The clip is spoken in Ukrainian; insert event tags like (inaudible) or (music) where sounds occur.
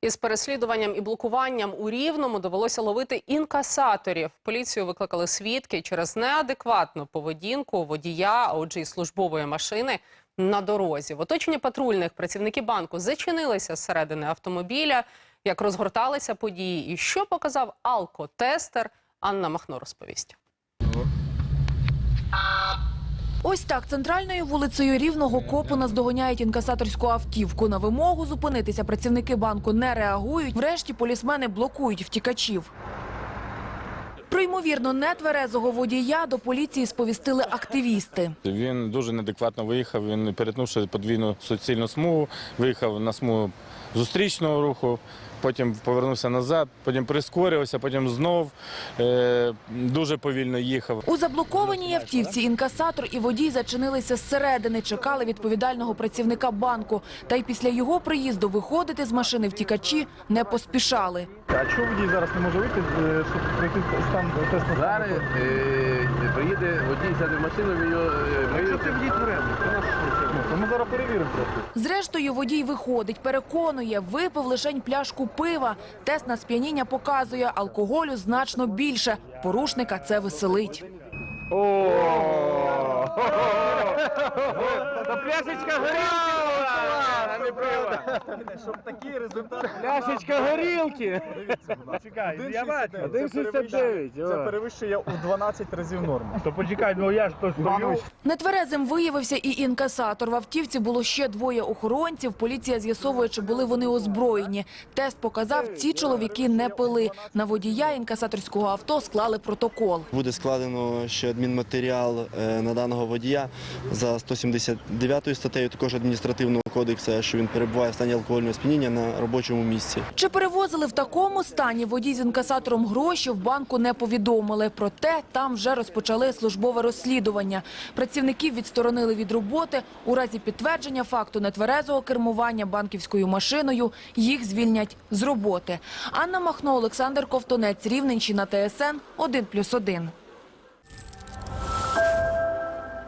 Із переслідуванням і блокуванням у Рівному довелося ловити інкасаторів. Поліцію викликали свідки через неадекватну поведінку водія, а отже, і службової машини на дорозі. В оточенні патрульних працівники банку зачинилися зсередини автомобіля. Як розгорталися події і що показав алкотестер, Анна Махно розповість. Ось так центральною вулицею Рівного копу наздоганяють інкасаторську автівку. На вимогу зупинитися працівники банку не реагують. Врешті полісмени блокують втікачів. Про ймовірно нетверезого водія до поліції сповістили активісти. Він дуже неадекватно виїхав. Він перетнувши подвійну суцільну смугу, виїхав на смугу зустрічного руху, потім повернувся назад, потім прискорився, потім знов е, дуже повільно їхав. У заблокованій автівці інкасатор і водій зачинилися зсередини, чекали відповідального працівника банку. Та й після його приїзду виходити з машини втікачі не поспішали. А чого водій зараз не може вийти, е, щоб пройти стан тест на Зараз е, приїде водій, сяде в машину, він його е, ми Якщо це водій тверезий, то наш ну, ми зараз перевіримо просто. Зрештою, водій виходить, переконує, випив лишень пляшку пива. Тест на сп'яніння показує, алкоголю значно більше. Порушника це веселить. Пляшечка горілки! а не пива. Щоб такий результат. (laughs) Пляшечка горілки! Чекай, я бачу, Це 1,69, перевищує- о. Перевищує у 12 разів норму. То почекай, ну я ж то стою. Нетверезим виявився і інкасатор. В автівці було ще двоє охоронців. Поліція з'ясовує, чи були вони озброєні. Тест показав, ці чоловіки не пили. На водія інкасаторського авто склали протокол. Буде складено ще адмінматеріал е, на даного водія за 179 статтею також адміністративного кодексу, що він перебуває в стані алкогольного сп'яніння на робочому місці. Чи перевозили в такому стані водій з інкасатором гроші в банку не повідомили. Проте там вже розпочали службове розслідування. Працівників відсторонили від роботи. У разі підтвердження факту нетверезого кермування банківською машиною їх звільнять з роботи. Анна Махно, Олександр Ковтонець, Рівненщина, ТСН 1+,1.